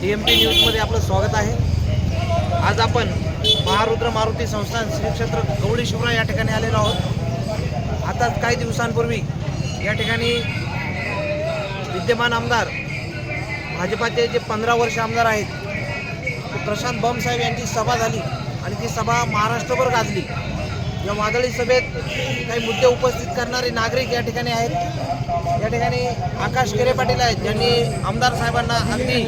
D M P न्यूजमध्ये आपलं स्वागत आहे. आज आपण महारुद्र मारुती संस्थान श्री क्षेत्र गवळी शिवरा या ठिकाणी आलेलो आहोत. आताच काही दिवसांपूर्वी या ठिकाणी विद्यमान आमदार भाजपाचे जे पंधरा वर्ष आमदार आहेत प्रशांत बम साहेब यांची सभा झाली आणि ती सभा महाराष्ट्रभर गाजली. या वादळी सभेत काही मुद्दे उपस्थित करणारे नागरिक या ठिकाणी आहेत. या ठिकाणी आकाश केरे पाटील आहेत. ज्यांनी आमदार साहेबांना अगदी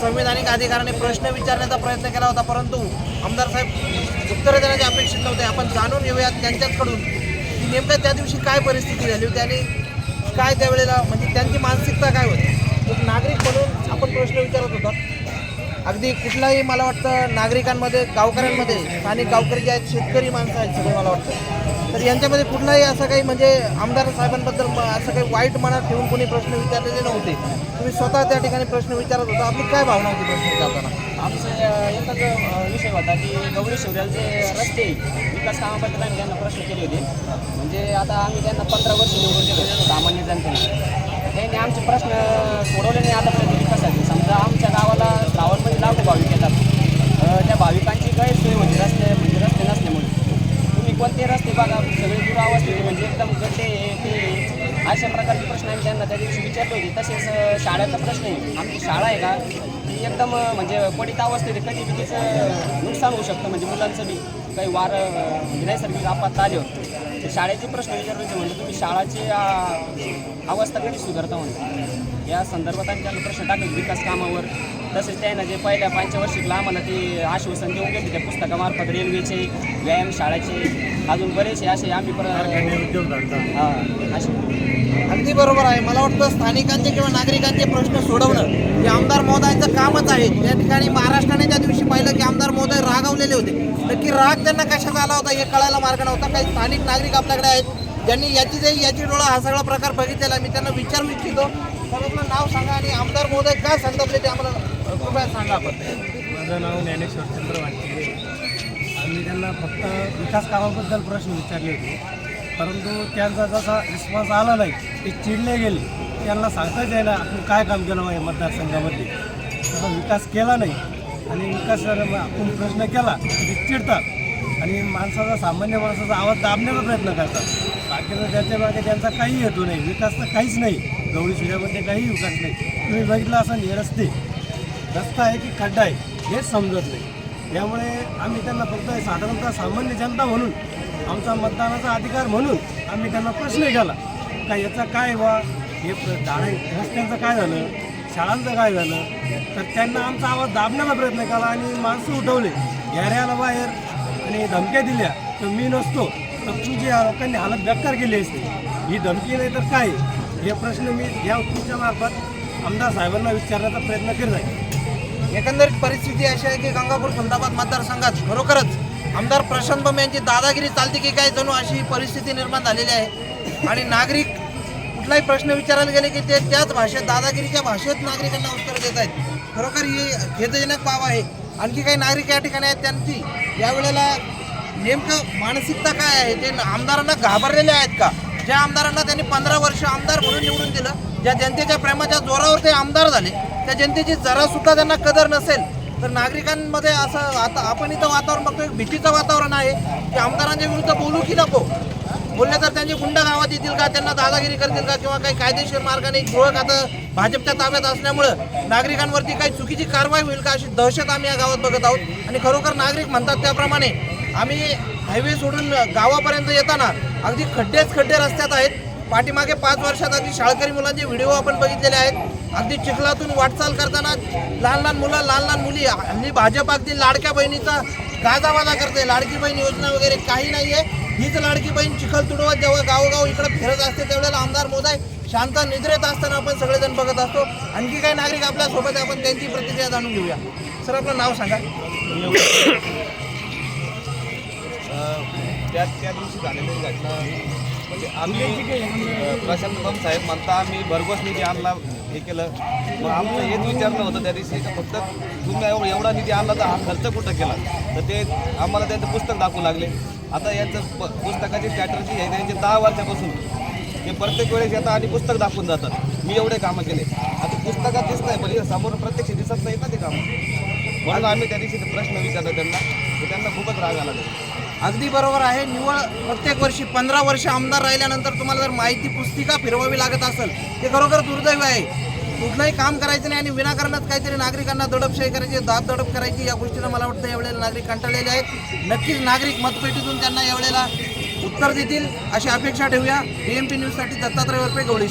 संविधानिक अधिकाराने प्रश्न विचारण्याचा प्रयत्न केला होता परंतु आमदार साहेब उत्तरे देण्याचे अपेक्षित नव्हते. आपण जाणून घेऊयात त्यांच्याचकडून की नेमकं त्या दिवशी काय परिस्थिती झाली होती आणि काय त्यावेळेला म्हणजे त्यांची मानसिकता काय होती? एक नागरिक म्हणून आपण प्रश्न विचारत होता. अगदी कुठलाही मला वाटतं नागरिकांमध्ये गावकऱ्यांमध्ये स्थानिक गावकरी जे आहेत शेतकरी माणसं आहेत सगळे मला वाटतं. तर यांच्यामध्ये कुठलाही असं काही म्हणजे आमदार साहेबांबद्दल असं काही वाईट मनात ठेवून कोणी प्रश्न विचारलेले नव्हते. तुम्ही स्वतः त्या ठिकाणी प्रश्न विचारत होता. आपली काय भावना होती प्रश्न विचारताना? आमचं एकच विषय होता की गौरी शिवरालचे रस्ते विकास कामाबद्दल आम्ही त्यांना प्रश्न केले होते. म्हणजे आता आम्ही त्यांना पंधरा वर्ष निवडून दिले सामान्य जनतेने त्यांनी आमचे प्रश्न सोडवले नाही आतापर्यंत विकासाचे. समजा आमच्या गावाला श्रावणमध्ये लाखो भाविक येतात. त्या भाविकांची काही सोय म्हणजे रस्ते म्हणजे रस्ते नसल्यामुळे. तुम्ही कोणते रस्ते बघा सगळे दुरावस्थेचे म्हणजे एकदम गड्डे ते अशा प्रकारचे प्रश्न आम्ही त्यांना त्या दिवशी विचारले होते तसेच शाळेचा प्रश्न आहे. आमची शाळा आहे का? ती एकदम म्हणजे पडित अवस्थेत कधी बी तिचं नुकसान होऊ शकतं. म्हणजे मुलांचं बी काही वार नैसर्गिक आपात आल्यावर. शाळेचे प्रश्न विचारले होते म्हणजे तुम्ही शाळाची अवस्था कधी सुधारता म्हणून? या संदर्भात आम्ही त्यांना प्रश्न टाकले विकास कामावर. तसेच त्यांना जे पहिल्या पंचवार्षिकला आम्हाला ते आश्वासन देऊन गेले त्या पुस्तकामार्फत रेल्वेचे व्यायाम शाळेचे अजून बरेचसे असे आम्ही हां असे. अगदी बरोबर आहे. मला वाटतं स्थानिकांचे किंवा नागरिकांचे प्रश्न सोडवणं हे आमदार महोदयांचं कामच आहे. त्या ठिकाणी महाराष्ट्राने त्या दिवशी पाहिलं की आमदार होते. नक्की राग त्यांना कशाचा आला होता हे कळायला मार्ग नव्हता. काही स्थानिक नागरिक आपल्याकडे आहेत. ज्यांनी याची जाई याची डोळा हा सगळा प्रकार बघितलेला मी त्यांना विचारू इच्छितो. तर आपलं नाव सांगा आणि आमदार महोदय काय संतपले ते आम्हाला कृपया सांगा आपण. माझं नाव ज्ञानेश्वर चंद्र वाटते. आम्ही त्यांना फक्त विकास कामाबद्दल प्रश्न विचारले होते. परंतु त्यांचा जसा रिस्पॉन्स आला नाही ते चिडले गेले. त्यांना सांगताच आहे ना आपण काय काम केलं आहे मतदारसंघामध्ये? तसा विकास केला नाही. आणि विकासाला आपण प्रश्न केला तर ते चिडतात. आणि माणसाचा सामान्य माणसाचा आवाज दाबण्याचा प्रयत्न करतात. बाकीचं त्याच्यामागे त्यांचा काही हेतू नाही. विकास तर काहीच नाही. गवळी सुऱ्यामध्ये काही विकास नाही. तुम्ही बघितलं असं हे रस्ते. रस्ता आहे की खड्डा आहे हेच समजत नाही. त्यामुळे आम्ही त्यांना फक्त साधारणतः सामान्य जनता म्हणून आमचा मतदानाचा अधिकार म्हणून आम्ही त्यांना प्रश्न केला. का याचा काय बा? हे प्र- रस्त्यांचं काय झालं? शाळांचं काय झालं? तर त्यांना आमचा आवाज दाबण्याचा प्रयत्न केला आणि माणसं उठवले. घ्याऱ्याला बाहेर आणि धमक्या दिल्या. तर मी नसतो. तर तुझी लोकांनी हालत बेकार केली असते ही धमकी नाही तर काय? हे प्रश्न मी या तुमच्या मार्फत आमदार साहेबांना विचारण्याचा प्रयत्न करत आहे. एकंदरीत परिस्थिती अशी आहे की गंगापूर खुलदाबाद मतदारसंघात खरोखरच आमदार प्रशांत बम यांची दादागिरी चालते की काय जणू अशी परिस्थिती निर्माण झालेली आहे. आणि नागरिक कुठलाही प्रश्न विचारायला गेले की ते त्याच भाषेत दादागिरीच्या भाषेत नागरिकांना उत्तर देत आहेत. खरोखर ही खेदजनक बाब आहे. आणखी काही नागरिक या ठिकाणी आहेत त्यांची. यावेळेला नेमकं मानसिकता काय आहे? ते आमदारांना घाबरलेले आहेत का? ज्या आमदारांना त्यांनी पंधरा वर्ष आमदार म्हणून निवडून दिलं ज्या जनतेच्या प्रेमाच्या जोरावर ते आमदार झाले त्या जनतेची जरासुद्धा त्यांना कदर नसेल तर नागरिकांमध्ये असं आता आपण इथं वातावरण बघतो एक भीतीचं वातावरण आहे. की आमदारांच्या विरुद्ध बोलू की नको? बोलले तर त्यांचे गुंड गावात येतील का? त्यांना दादागिरी करतील का? किंवा काही कायदेशीर मार्गाने गृह खातं भाजपच्या ताब्यात असल्यामुळं नागरिकांवरती काही चुकीची कारवाई होईल का अशी दहशत आम्ही या गावात बघत आहोत. आणि खरोखर नागरिक म्हणतात त्याप्रमाणे आम्ही हायवे सोडून गावापर्यंत येताना अगदी खड्डेच खड्डे रस्त्यात आहेत. पाठीमागे पाच वर्षात अगदी शाळकरी मुलांचे व्हिडिओ आपण बघितलेले आहेत. अगदी चिखलातून वाटचाल करताना लहान लहान मुलं लहान लहान मुली हल्ली भाजप अगदी लाडक्या बहिणीचा गाजावाजा करते. लाडकी बहीण योजना वगैरे काही नाही आहे हीच लाडकी बहीण चिखल तुडवत जेव्हा गावोगाव इकडे फिरत असते त्यावेळेला आमदार मोदाय शांत निद्रेत असताना आपण सगळेजण बघत असतो. आणखी काही नागरिक आपल्यासोबत आपण त्यांची प्रतिक्रिया जाणून घेऊया. सर आपलं नाव सांगा. त्या त्या दिवशी झालेली घटना म्हणजे आम्ही प्रशांत साहेब म्हणता आम्ही भरघोस निधी आणला. हे केलं. मग आमचं हेच विचारणं होतं त्या दिवशी. का फक्त तुम्ही एवढा निधी आणला तर हा खर्च कुठं केला? तर ते आम्हाला त्यांचं पुस्तक दाखवू लागले. आता यांचं प पुस्तकाची स्ट्रॅटर्जी आहे त्यांचे दहा वर्षापासून. ते प्रत्येक वेळेस येतात आणि पुस्तक दाखवून जातात. मी एवढे कामं केले. आता पुस्तकात दिसत नाही पण हे समोर प्रत्यक्ष दिसत नाही ना ते कामं. म्हणून आम्ही त्या दिवशी प्रश्न विचारला त्यांना. तर त्यांना खूपच राग आला. अगदी बरोबर आहे. निवळ प्रत्येक वर्षी पंधरा वर्ष आमदार राहिल्यानंतर तुम्हाला जर माहिती पुस्तिका फिरवावी लागत असेल ते खरोखर दुर्दैव आहे. कुठलंही काम करायचं नाही आणि विनाकारणच काहीतरी नागरिकांना दडपशाही करायची दाब दडप करायची या गोष्टीनं मला वाटतं यावेळेला नागरिक कंटाळलेले आहेत. नक्कीच नागरिक मतपेटीतून त्यांना यावेळेला उत्तर देतील अशी अपेक्षा ठेवूया. डी एम पी न्यूजसाठी दत्तात्रय वरपे गवळी